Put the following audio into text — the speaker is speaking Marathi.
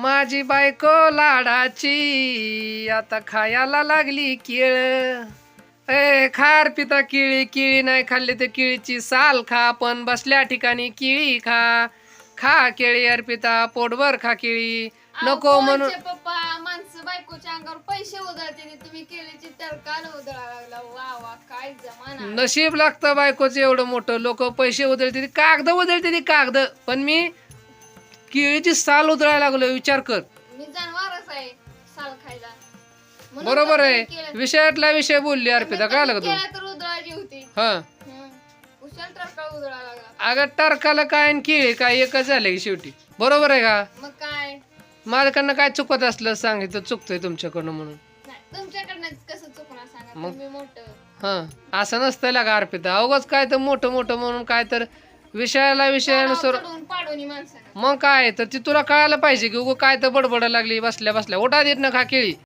माझी बायको लाडाची. आता खायला लागली केळ. ए खार पिता केळी केळी नाही खाल्ली तर केळीची साल खा पण बसल्या ठिकाणी केळी खा. खा केळी अर्पिता पोटभर खा केळी. नको म्हणून पप्पा? माणसं बायकोच्या अंगावर पैसे उधळते तुम्ही केळीची उधळा लागला. वा वा काय जमाना. नशीब लागतं बायकोचं एवढं मोठं. लोक पैसे उधळते कागद उधळते कागद. पण मी केळीची साल उधळायला लागलो विचार कर. मी जनावरच आहे साल खायला. म्हणून बरोबर तर आहे. विषयातला विषय बोलली अर्पिता काय लागत केळं तर उधळायची होती. हा. उशाल टरकाळ उधळा लागला. अगं टरकाला काय आणि केळी काय एकच झालंय शेवटी. बरोबर आहे का? मग काय? माझ्याकडनं काय चुकत असलं सांगितलं चुकतोय तुमच्याकडनं म्हणून. नाही तुमच्याकडनं कसं चुकणार सांगा मग? तुम्ही मोठं. हा. असं नसतं लागा अर्पिता. अवघच काय तर मोठं मोठं म्हणून काय तर विषयाला विषयानुसार चढून पाडून माणसानं मग काय? तर ती तुला कळायला पाहिजे की उगं काय तर बडबड लागली बसल्या बसल्या. ओटा देत ना खा केळी.